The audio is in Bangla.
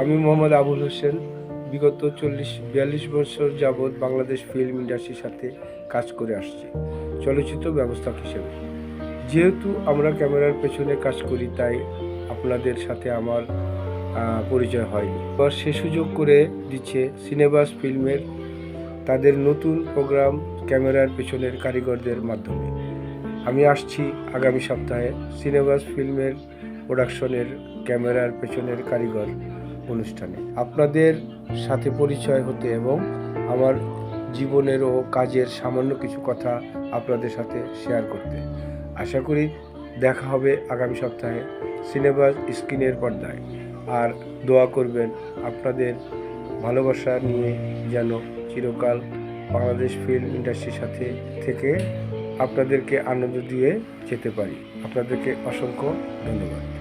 আমি মোহাম্মদ আবুল হোসেন, বিগত চল্লিশ, বিয়াল্লিশ বছর যাবৎ বাংলাদেশ ফিল্ম ইন্ডাস্ট্রির সাথে কাজ করে আসছি, চলচ্চিত্র ব্যবস্থাপক হিসেবে। যেহেতু আমরা ক্যামেরার পেছনে কাজ করি, তাই আপনাদের সাথে আমার পরিচয় হয়নি। এবার সে সুযোগ করে দিচ্ছে সিনেবাস ফিল্মের তাদের নতুন প্রোগ্রাম ক্যামেরার পেছনের কারিগরদের মাধ্যমে। আমি আসছি আগামী সপ্তাহে সিনেবাস ফিল্মের প্রোডাকশনের ক্যামেরার পেছনের কারিগর অনুষ্ঠানে। আপনাদের সাথে পরিচয় হতে এবং আমার জীবনের ও কাজের সামান্য কিছু কথা আপনাদের সাথে শেয়ার করতে। আশা করি দেখা হবে আগামী সপ্তাহে সিনেমাস স্ক্রিনের পর্দায়। আর দোয়া করবেন আপনাদের ভালোবাসা নিয়ে যেন চিরকাল বাংলাদেশ ফিল্ম ইন্ডাস্ট্রির সাথে থেকে আপনাদেরকে আনন্দ দিয়ে যেতে পারি। আপনাদেরকে অসংখ্য ধন্যবাদ।